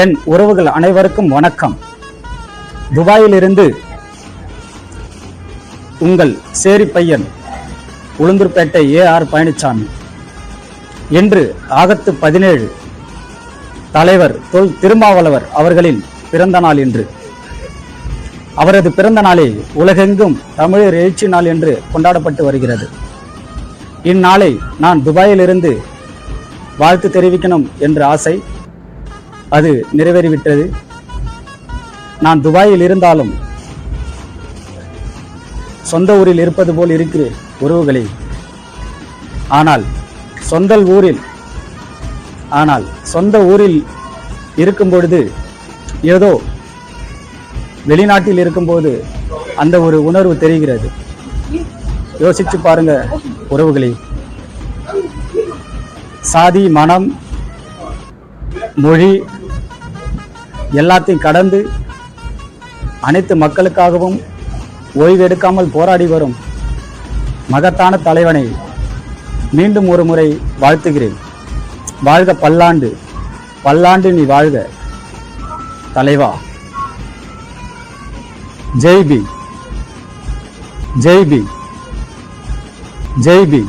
என் உறவுகள் அனைவருக்கும் வணக்கம். துபாயிலிருந்து உங்கள் சேரி பையன் உளுந்தூர்பேட்டை ஏ ஆர் பழனிசாமி இன்று ஆகத்து பதினேழு தலைவர் தொல் திருமாவளவர் அவர்களின் பிறந்த நாள் இன்று. அவரது பிறந்த நாளை உலகெங்கும் தமிழர் எழுச்சி நாள் என்று கொண்டாடப்பட்டு வருகிறது. இந்நாளை நான் துபாயிலிருந்து வாழ்த்து தெரிவிக்கணும் என்ற ஆசை அது நிறைவேறிவிட்டது. நான் துபாயில் இருந்தாலும் சொந்த ஊரில் இருப்பது போல் இருக்கிறேன் உறவுகளே. ஆனால் சொந்த ஊரில் ஆனால் சொந்த ஊரில் இருக்கும் பொழுது ஏதோ வெளிநாட்டில் இருக்கும்போது அந்த ஒரு உணர்வு தெரிகிறது. யோசிச்சு பாருங்க உறவுகளே. சாதி மனம் மொழி எல்லாத்தையும் கடந்து அனைத்து மக்களுக்காகவும் ஓய்வெடுக்காமல் போராடி வரும் மகத்தான தலைவனை மீண்டும் ஒரு முறை வாழ்த்துகிறேன். வாழ்க பல்லாண்டு. பல்லாண்டு நீ வாழ்க. தலைவா. ஜெய்பி ஜெய்பி ஜெய்பி